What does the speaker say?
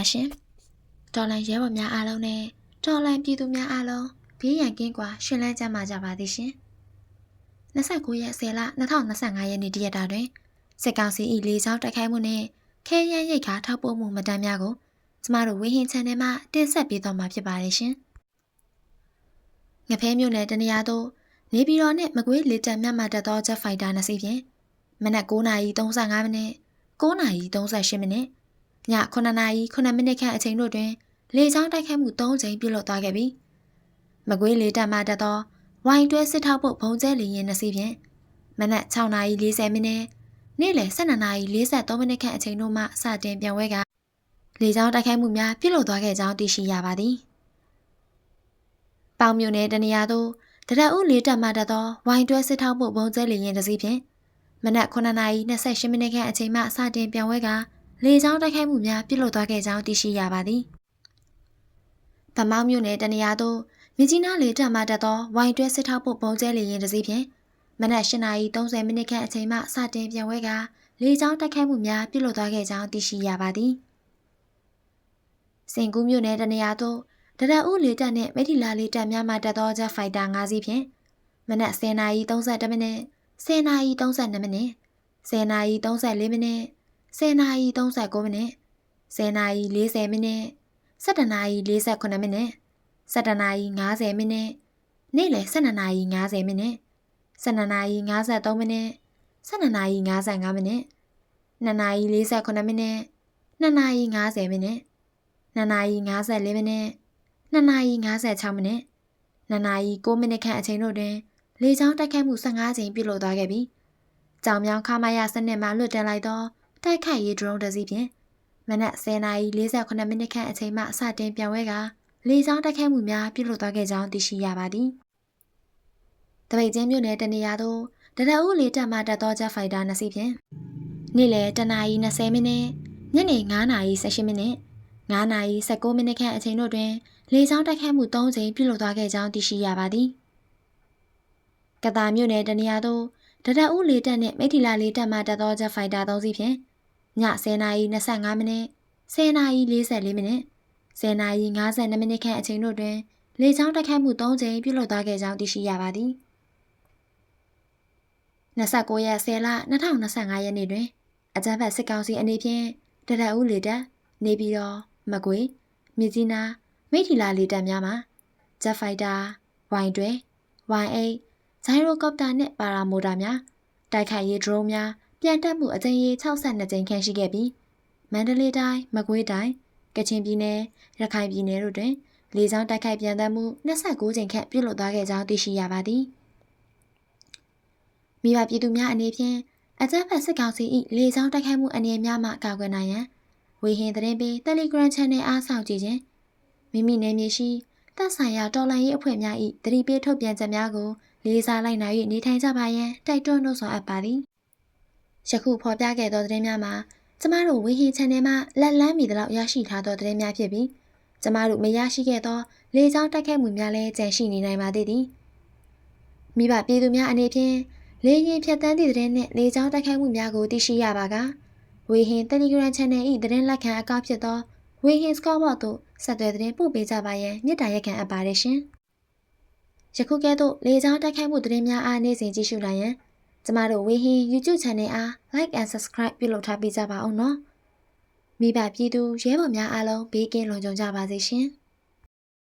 ပါရှင်။တော်လန်ရဲဘော်များအားလုံးနဲ့တော်လန်ပြည်သူများအားလုံးဘေးရန်ကင်းကွာရှင်လန်းကြမှာကြပါသည်ရှင်။29ရက်10လ2025ရက်နေ့တရက်တာတွင်စစ်ကောင်စီ၏လေးချောင်းတိုက်ခိုက်မှုနှင့်ခဲယမ်းရိတ်ခါထောက်ပို့မှုမတမ်းများကိုကျမတို့ဝင်းဟင်း channel မှာတင်ဆက်ပေးသွားမှာဖြစ်ပါတယ်ရှင်။ငဖဲမျိုးနယ်တနေရာသို့နေပြည်တော်နှင့်မကွေးလေတပ်မြတ်မှတက်သော Jet Fighter နှစ်စီးဖြင့်မနက်9:35မိနစ်9:38မိနစ် ည9နာရီ9မိနစ်ခန့်အချိန်တို့တွင်လေကြောင်းတိုက်ခိုက်မှု3ကြိမ်ပြုလုပ်သွားခဲ့ပြီးမကွေးလေတပ်မှတက်သောဝိုင်တွဲစစ်ထောက်ဖို့ဘုံကျဲလေရင်နှစ်စီးဖြင့်မနက်6:40မိနစ်နေ့လယ်12:43မိနစ်ခန့်အချိန်တို့မှစတင်ပြန်ဝဲကလေကြောင်းတိုက်ခိုက်မှုများပြုလုပ်သွားခဲ့ကြောင်းသိရှိရပါသည်။ပေါင်မြို့နယ်တနေရာသို့တရက်ဦးလေးတပ်မှတက်သောဝိုင်တွဲစစ်ထောက်ဖို့ဘုံကျဲလေရင်တစ်စီးဖြင့်မနက်9:28မိနစ်ခန့်အချိန်မှစတင်ပြန်ဝဲက လေကြောင်းတိုက်ခိုက်မှုများပြုလုပ်သွားခဲ့ကြောင်းသိရှိရပါသည်။ဗမောင်းမြို့နယ်တနေရာသို့မြကြီးနားလေတပ်မှတက်သောဝိုင်တွဲစစ်ထောက်ဖို့ပုံကျဲလေရင်တစ်စီးဖြင့်မနက်8:30မိနစ်ခန့်အချိန်မှစတင်ပြန်ဝဲကလေကြောင်းတိုက်ခိုက်မှုများပြုလုပ်သွားခဲ့ကြောင်းသိရှိရပါသည်။စင်ကူးမြို့နယ်တနေရာသို့တရက်ဦးလေတပ်နှင့်မိထီလာလေတပ်များမှတက်သောဂျက်ဖိုက်တာ၅စီးဖြင့်မနက်10:32မိနစ်10:32မိနစ်10:34မိနစ် 10:39မိနစ်10:40မိနစ်17:48မိနစ်17:50မိနစ်နေ့လယ်12:50မိနစ်12:53မိနစ်12:55မိနစ်2:48မိနစ်2:50မိနစ်2:54မိနစ်2:56မိနစ်2:9မိနစ်ခန့်အချိန်တို့တွင်လေကြောင်းတိုက်ခိုက်မှု15ကြိမ်ပြုလုပ်သွားခဲ့ပြီးကြောင်မြောင်ခမာယာစနစ်မှလွတ်တင်လိုက်သော တိုက်ခိုက်ရေးဒရုန်းတစ်စီးဖြင့်မနက်10:48မိနစ်ခန့်အချိန်မှစတင်ပြန်ဝဲကလေကြောင်းတိုက်ခိုက်မှုများပြုလုပ်သွားခဲ့ကြောင်းသိရှိရပါသည်။တပိတ်ချင်းမြို့နယ်တနေရာသို့တရအုပ်လေတပ်မှတက်သောဂျက်ဖိုက်တာနှစ်စီးဖြင့်နေ့လယ်10:20မိနစ်ညနေ9:18မိနစ်9:19မိနစ်ခန့်အချိန်တို့တွင်လေကြောင်းတိုက်ခိုက်မှု3ကြိမ်ပြုလုပ်သွားခဲ့ကြောင်းသိရှိရပါသည်။ကတာမြို့နယ်တနေရာသို့တရအုပ်လေတပ်နှင့်မိထီလာလေတပ်မှတက်သောဂျက်ဖိုက်တာ3စီးဖြင့် ည10:25မိနစ်10:44မိနစ်10:52မိနစ်ခန့်အချိန်တို့တွင်လေကြောင်းတိုက်ခိုက်မှု3ကြိမ်ပြုလုပ်သွားခဲ့ကြောင်းသိရှိရပါသည်29ရက်10လ2025ရက်နေ့တွင်အကြမ်းဖက်စစ်ကောင်စီအနေဖြင့်တရက်ဦးလေတပ်နေပြည်တော်မကွေမြစ်ကြီးနားမိထီလာလေတပ်များမှဂျက်ဖိုက်တာဝိုင်တွဲ Y8 ဂျိုင်ရိုကော်ပတာနှင့်ပါရာမိုတာများတိုက်ခိုက်ရေးဒရုန်းများ ပြန်တက်မှုအကြိမ်ရေ62ကြိမ်ခန့်ရှိခဲ့ပြီးမန္တလေးတိုင်းမကွေးတိုင်းကချင်ပြည်နယ်ရခိုင်ပြည်နယ်တို့တွင်လေကြောင်းတိုက်ခိုက်ပြန်တက်မှု29ကြိမ်ခန့်ပြုလုပ်သွားခဲ့ကြောင်းသိရှိရပါသည်မိဘပြည်သူများအနေဖြင့်အကြမ်းဖက်စစ်ကောင်စီ၏လေကြောင်းတိုက်ခိုက်မှုအနေများမှကာကွယ်နိုင်ရန်ဝေဟင်သတင်းပေး Telegram Channel အားဆောင်ကြည့်ခြင်းမိမိနယ်မြေရှိသက်ဆိုင်ရာတော်လှန်ရေးအဖွဲ့များ၏သတိပေးထုတ်ပြန်ချက်များကိုလေးစားလိုက်နိုင်၍နေထိုင်ကြပါရန်တိုက်တွန်းနှိုးဆော်အပ်ပါသည် ယခုဖော်ပြခဲ့သောသတင်းများမှာကျမတို့ဝေဟင် channel မှာလက်လန်းမီသလောက်ရရှိထားသောသတင်းများဖြစ်ပြီးကျမတို့မရရှိခဲ့သောလေကြောင်းတိုက်ခိုက်မှုများလည်းကြန့်ရှိနေနိုင်ပါသေးသည်မိဘပြည်သူများအနေဖြင့်လေရင်ဖြတ်တန်းသည့်သတင်းနှင့်လေကြောင်းတိုက်ခိုက်မှုများကိုသိရှိရပါကဝေဟင် Telegram Channel ၏သတင်းလက်ခံအကောင့်ဖြစ်သောဝေဟင် Scoreboard သို့ဆက်သွယ်သတင်းပို့ပေးကြပါရန်မြစ်တာရက်ခံအပ်ပါတယ်ရှင်။ယခုကဲ့သို့လေကြောင်းတိုက်ခိုက်မှုသတင်းများအားနေ့စဉ်ကြည့်ရှုနိုင်ရန် ကျမတို့ဝေဟင် YouTube Channel အား Like and Subscribe ပြုလုပ်ထားပေးကြပါအောင်နော်။မိဘပြည်သူရဲဘော်များအားလုံးဘေးကင်းလုံခြုံကြပါစေရှင်။